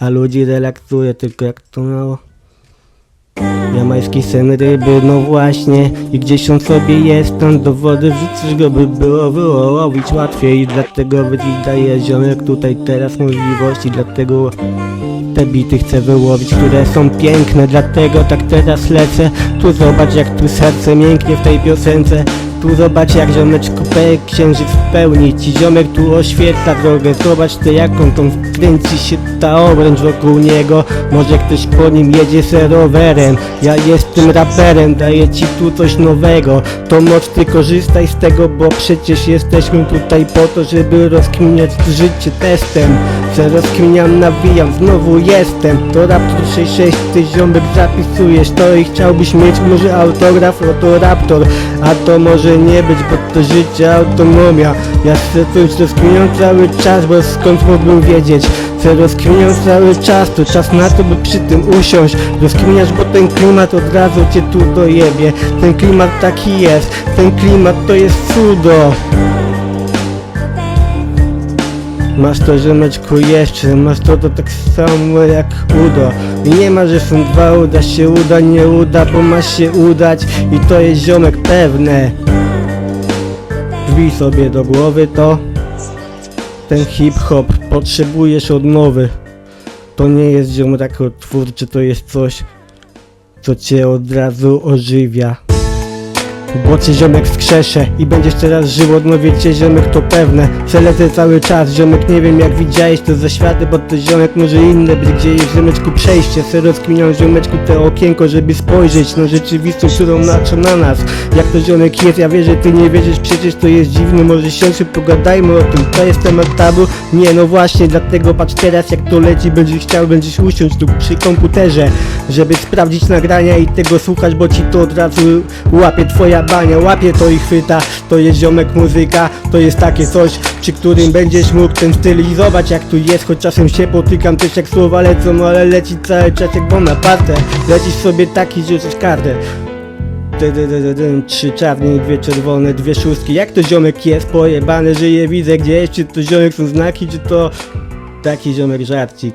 a ludzi relaksuje tylko jak to mało. Jamański sen ryby, no właśnie. I gdzieś on sobie jest, tam do wody wrzucisz go by było wyłowić łatwiej. Dlatego wydaje ziomek tutaj teraz możliwości Dlatego te bity chcę wyłowić, które są piękne. Dlatego tak teraz lecę Tu zobacz jak tu serce mięknie w tej piosence tu zobacz jak ziomeczku pe księżyc w pełni Ci ziomek tu oświetla drogę. Zobacz ty jaką tą kręci się ta obręcz wokół niego. Może ktoś po nim jedzie se rowerem Ja jestem raperem, daję ci tu coś nowego. To moc ty korzystaj z tego, bo przecież jesteśmy tutaj po to, żeby rozkminiać życie testem. Se rozkminiam, nawijam, znowu jestem. To Raptor 66, ty ziomek zapisujesz to i chciałbyś mieć może autograf, oto Raptor A to może nie być, bo to życie autonomia. Ja chcę coś rozkminiam cały czas, bo skąd mógłbym wiedzieć? Chcę rozkminiam cały czas, to czas na to, by przy tym usiąść. Rozkminiasz, bo ten klimat od razu cię tu dojebie. Ten klimat taki jest, ten klimat to jest cudo. Masz to ziomeczku jeszcze, masz to to tak samo jak udo. I nie ma, że są dwa, uda się, uda, nie uda, bo ma się udać. I to jest ziomek pewne Wbij sobie do głowy to Ten hip-hop potrzebujesz odnowy To nie jest ziomek twórczy, to jest coś Co cię od razu ożywia bo cię ziomek wskrzeszę i będziesz teraz żył, odnowię cię ziomek to pewne. Przelecę cały czas, ziomek nie wiem jak widziałeś to ze światy Bo to ziomek może inne być, gdzie jest ziomeczku przejście? Se rozkminiam ziomeczku te okienko, żeby spojrzeć na rzeczywistość, którą naczą na nas. Jak to ziomek jest, ja wiem, że ty nie wierzysz, przecież to jest dziwne. Może siądźmy, pogadajmy o tym, to jest temat tabu. Nie no właśnie, dlatego patrz teraz jak to leci. Będziesz chciał, będziesz usiąść tu przy komputerze Żeby sprawdzić nagrania i tego słuchać, bo ci to od razu łapie. Twoja bania Łapie to i chwyta, to jest ziomek muzyka. To jest takie coś, przy którym będziesz mógł ten stylizować Jak tu jest, choć czasem się potykam też jak słowa lecą Ale leci cały czas jak bomb na partę Lecisz sobie taki, że jesteś kardę Trzy czarne, dwie czerwone, dwie szóstki. Jak to ziomek jest pojebane, je widzę gdzieś? Czy to ziomek są znaki, czy to taki ziomek żarcik?